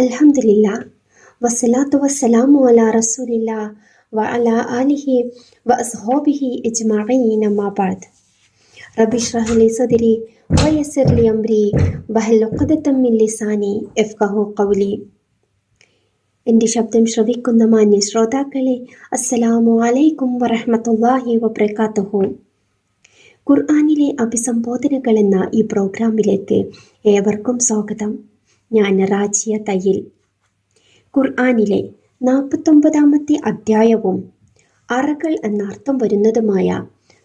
അൽഹംദുലില്ലാ. വസ്സലാത്തു വസ്സലാമു അല റസൂലില്ല വ അല ആലിഹി വഅസ്ഹാബിഹി അജ്മഈൻ അമ്മാ ബഅദ്. റബ്ബി ഇശ്റഹ് ലി സദ്രി വയസ്സിർ ലി അംരി വഹൽ ഉഖ്ദതം മിൻ ലിസാനി യഫ്ഖഹു ഖൗലി. എന്റെ ശബ്ദം ശ്രവിക്കുന്ന മാന്യ ശ്രോതാക്കളെ അസ്സലാമു അലൈക്കും വറഹ്മത്തുള്ളാഹി വബറകാതുഹു ഖുർആനിലെ അഭിസംബോധനകൾ എന്ന ഈ പ്രോഗ്രാമിലേക്ക് ഏവർക്കും സ്വാഗതം. ഞാൻ റാജിയ തയ്യിൽ ഖുർആനിലെ നാൽപ്പത്തൊമ്പതാമത്തെ അധ്യായവും അറകൾ എന്നർത്ഥം വരുന്നതുമായ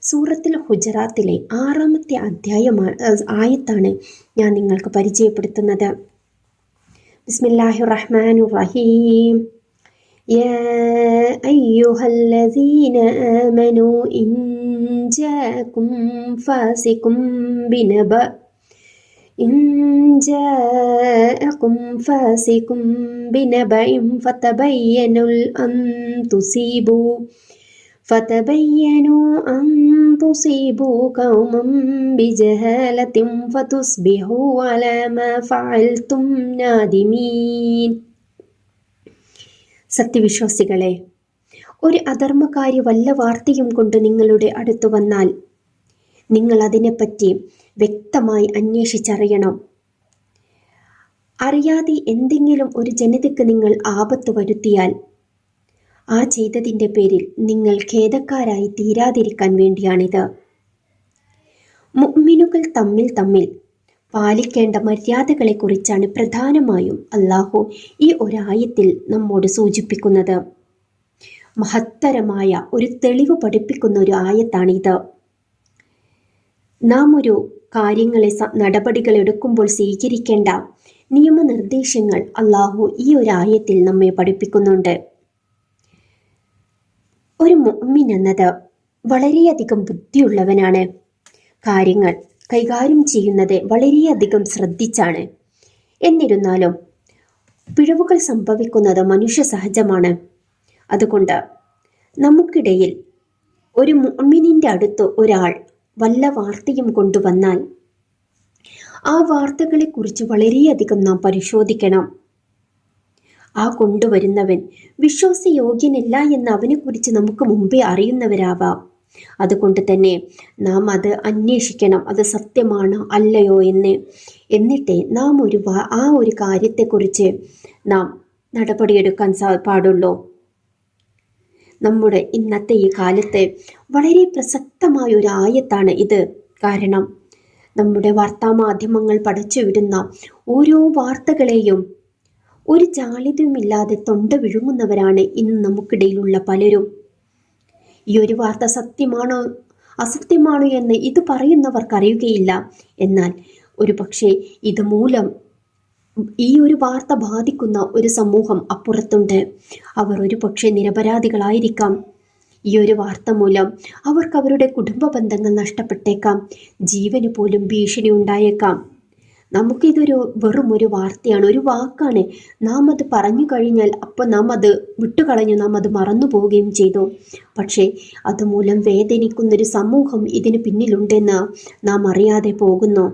സൂറത്തിൽ ഹുജറാത്തിലെ ആറാമത്തെ അധ്യായമാണ് ആയത്താണ് ഞാൻ നിങ്ങൾക്ക് പരിചയപ്പെടുത്തുന്നത് ബിസ്മില്ലാഹി റഹ്മാൻ റഹീം يا أيها الذين آمنوا إن جاءكم فاسق بنبأ إن جاءكم فاسق بنبأ فتبينوا أن تصيبوا فتبينوا أن تصيبوا قوما بجهالة فتصبحوا على ما فعلتم نادمين സത്യവിശ്വാസികളെ ഒരു അധർമ്മകാരി വല്ല വാർത്തയും കൊണ്ട് നിങ്ങളുടെ അടുത്തു വന്നാൽ നിങ്ങൾ അതിനെപ്പറ്റി വ്യക്തമായി അന്വേഷിച്ചറിയണം. അറിയാതെ എന്തെങ്കിലും ഒരു ജനതയ്ക്ക് നിങ്ങൾ ആപത്ത് വരുത്തിയാൽ ആ ചെയ്തതിന്റെ പേരിൽ നിങ്ങൾ ഖേദക്കാരായി തീരാതിരിക്കാൻ വേണ്ടിയാണിത്. മുഅ്മിനുകൾ തമ്മിൽ തമ്മിൽ പാലിക്കേണ്ട മര്യാദകളെക്കുറിച്ചാണ് പ്രധാനമായും അള്ളാഹു ഈ ഒരായത്തിൽ നമ്മോട് സൂചിപ്പിക്കുന്നത്. മഹത്തരമായ ഒരു തെളിവ് പഠിപ്പിക്കുന്ന ഒരു ആയത്താണിത്. നാം ഒരു കാര്യങ്ങളെ നടപടികൾ എടുക്കുമ്പോൾ സ്വീകരിക്കേണ്ട നിയമനിർദ്ദേശങ്ങൾ അള്ളാഹു ഈ ഒരു ആയത്തിൽ നമ്മെ പഠിപ്പിക്കുന്നുണ്ട്. ഒരു മുഅ്മിൻ എന്നത് വളരെയധികം ബുദ്ധിയുള്ളവനാണ്. കാര്യങ്ങൾ കൈകാര്യം ചെയ്യുന്നത് വളരെയധികം ശ്രദ്ധിച്ചാണ്. എന്നിരുന്നാലും പിഴവുകൾ സംഭവിക്കുന്നത് മനുഷ്യ സഹജമാണ് അതുകൊണ്ട് നമുക്കിടയിൽ ഒരു മുഅ്മിനിന്റെ അടുത്ത് ഒരാൾ വല്ല വാർത്തയും കൊണ്ടുവന്നാൽ ആ വാർത്തകളെക്കുറിച്ച് വളരെയധികം നാം പരിശോധിക്കണം. ആ കൊണ്ടുവരുന്നവൻ വിശ്വാസയോഗ്യനല്ല എന്ന് അവനെക്കുറിച്ച് നമുക്ക് മുമ്പേ അറിയുന്നവരാവാം. അതുകൊണ്ട് തന്നെ നാം അത് അന്വേഷിക്കണം. അത് സത്യമാണോ അല്ലയോ എന്ന്. എന്നിട്ടേ നാം ഒരു ആ ഒരു കാര്യത്തെക്കുറിച്ച് നാം നടപടിയെടുക്കാൻ സാ പാടുള്ളൂ. നമ്മുടെ ഇന്നത്തെ ഈ കാലത്തെ വളരെ പ്രസക്തമായ ഒരു ആയത്താണ് ഇത്. കാരണം നമ്മുടെ വാർത്താമാധ്യമങ്ങൾ പടച്ചുവിടുന്ന ഓരോ വാർത്തകളെയും ഒരു ജാളിതുമില്ലാതെ തൊണ്ട വിഴുങ്ങുന്നവരാണ് ഇന്ന് നമുക്കിടയിലുള്ള പലരും. ഈ ഒരു വാർത്ത സത്യമാണോ അസത്യമാണോ എന്ന് ഇത് പറയുന്നവർക്കറിയുകയില്ല. എന്നാൽ ഒരു പക്ഷേ ഇത് മൂലം ഈ ഒരു വാർത്ത ബാധിക്കുന്ന ഒരു സമൂഹം അപ്പുറത്തുണ്ട്. അവർ ഒരു പക്ഷേ നിരപരാധികളായിരിക്കാം. ഈ ഒരു വാർത്ത മൂലം അവർക്ക് അവരുടെ കുടുംബ ബന്ധങ്ങൾ നഷ്ടപ്പെട്ടേക്കാം. ജീവന് പോലും ഭീഷണി ഉണ്ടായേക്കാം. നമുക്കിതൊരു വെറും ഒരു വാർത്തയാണ് ഒരു വാക്കാണ്. നാം അത് പറഞ്ഞു കഴിഞ്ഞാൽ അപ്പോൾ നാം അത് വിട്ടുകളഞ്ഞു നാം അത് മറന്നു പോവുകയും ചെയ്തു. പക്ഷേ അതുമൂലം വേദനിക്കുന്നൊരു സമൂഹം ഇതിന് പിന്നിലുണ്ടെന്ന് നാം അറിയാതെ പോകുന്നു.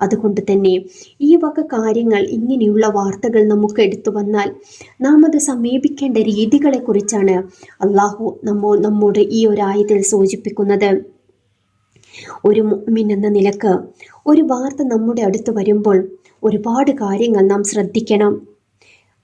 അതുകൊണ്ട് തന്നെ ഈ വക കാര്യങ്ങൾ ഇങ്ങനെയുള്ള വാർത്തകൾ നമുക്ക് എടുത്തു വന്നാൽ നാം അത് സമീപിക്കേണ്ട രീതികളെക്കുറിച്ചാണ് അള്ളാഹു നമ്മോ നമ്മുടെ ഈ ഒരായത്തിൽ സൂചിപ്പിക്കുന്നത്. ഒരു മുഅ്മിൻ എന്ന നിലയ്ക്ക് ഒരു വാർത്ത നമ്മുടെ അടുത്ത് വരുമ്പോൾ ഒരുപാട് കാര്യങ്ങൾ നാം ശ്രദ്ധിക്കണം.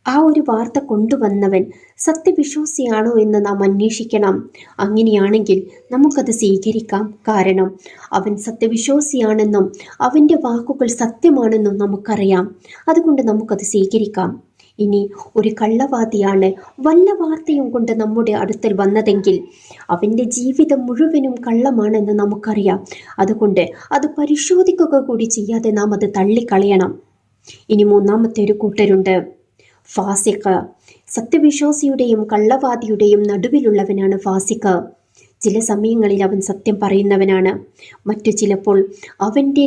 ആ ഒരു വാർത്ത കൊണ്ടുവന്നവൻ സത്യവിശ്വാസിയാണോ എന്ന് നാം അന്വേഷിക്കണം. അങ്ങനെയാണെങ്കിൽ നമുക്കത് സ്വീകരിക്കാം. കാരണം അവൻ സത്യവിശ്വാസിയാണെന്നും അവന്റെ വാക്കുകൾ സത്യമാണെന്നും നമുക്കറിയാം. അതുകൊണ്ട് നമുക്കത് സ്വീകരിക്കാം. ഇനി ഒരു കള്ളവാദിയാണ് വല്ല വാർത്തയും കൊണ്ട് നമ്മുടെ അടുത്തിൽ വന്നതെങ്കിൽ അവന്റെ ജീവിതം മുഴുവനും കള്ളമാണെന്ന് നമുക്കറിയാം. അതുകൊണ്ട് അത് പരിശോധിക്കുക കൂടി ചെയ്യാതെ നാം അത് തള്ളിക്കളയണം. ഇനി മൂന്നാമത്തെ ഒരു കൂട്ടരുണ്ട്. ഫാസിഖ് സത്യവിശ്വാസിയുടെയും കള്ളവാദിയുടെയും നടുവിലുള്ളവനാണ് ഫാസിഖ് ചില സമയങ്ങളിൽ അവൻ സത്യം പറയുന്നവനാണ്. മറ്റു ചിലപ്പോൾ അവന്റെ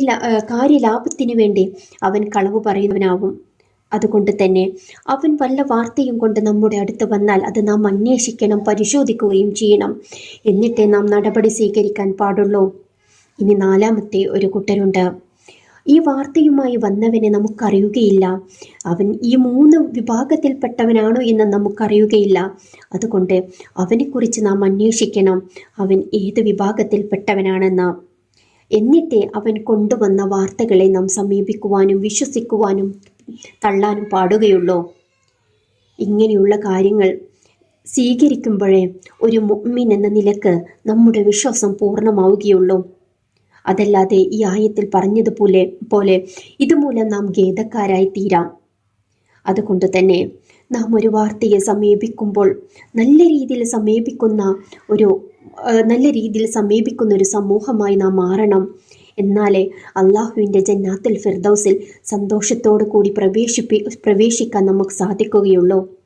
കാര്യലാഭത്തിനു വേണ്ടി അവൻ കളവ് പറയുന്നവനാവും. അതുകൊണ്ട് തന്നെ അവൻ വല്ല വാർത്തയും കൊണ്ട് നമ്മുടെ അടുത്ത് വന്നാൽ അത് നാം അന്വേഷിക്കണം പരിശോധിക്കുകയും ചെയ്യണം. എന്നിട്ടേ നാം നടപടി സ്വീകരിക്കാൻ പാടുള്ളൂ. ഇനി നാലാമത്തെ ഒരു കൂട്ടരുണ്ട് ഈ വാർത്തയുമായി വന്നവനെ നമുക്കറിയുകയില്ല. അവൻ ഈ മൂന്ന് വിഭാഗത്തിൽപ്പെട്ടവനാണോ എന്ന് നമുക്കറിയുകയില്ല. അതുകൊണ്ട് അവനെക്കുറിച്ച് നാം അന്വേഷിക്കണം. അവൻ ഏത് വിഭാഗത്തിൽപ്പെട്ടവനാണെന്ന്. എന്നിട്ടേ അവൻ കൊണ്ടുവന്ന വാർത്തകളെ നാം സമീപിക്കുവാനും വിശ്വസിക്കുവാനും തള്ളാനും പാടുകയുള്ളൂ. ഇങ്ങനെയുള്ള കാര്യങ്ങൾ സ്വീകരിക്കുമ്പോഴേ ഒരു മുഅ്മിൻ എന്ന നിലയ്ക്ക് നമ്മുടെ വിശ്വാസം പൂർണമാവുകയുള്ളൂ. അതല്ലാതെ ഈ ആയത്തിൽ പറഞ്ഞതുപോലെ പോലെ ഇതുമൂലം നാം ഖേദക്കാരായി തീരാം. അതുകൊണ്ട് തന്നെ നാം ഒരു വാർത്തയെ സമീപിക്കുമ്പോൾ നല്ല രീതിയിൽ സമീപിക്കുന്ന ഒരു നല്ല രീതിയിൽ സമീപിക്കുന്ന ഒരു സമൂഹമായി നാം മാറണം. എന്നാലേ അള്ളാഹുവിന്റെ ജന്നാത്തുൽ ഫിർദൗസിൽ സന്തോഷത്തോടു കൂടി പ്രവേശിപ്പി പ്രവേശിക്കാൻ നമുക്ക് സാധിക്കുകയുള്ളൂ.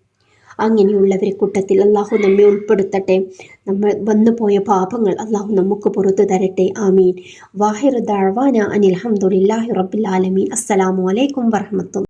അങ്ങനെയുള്ളവരെ കൂട്ടത്തിൽ അള്ളാഹു നമ്മെ ഉൾപ്പെടുത്തട്ടെ. നമ്മൾ വന്നുപോയ പാപങ്ങൾ അള്ളാഹു നമുക്ക് പുറത്തു തരട്ടെ. ആമീൻ. വാഹിർ ദാഴ്വാന അനിൽ അഹമ്മദില്ലാഹി റബ്ബിൽ ആലമീൻ. അസ്സലാമു അലൈക്കും വറഹമത്തുള്ള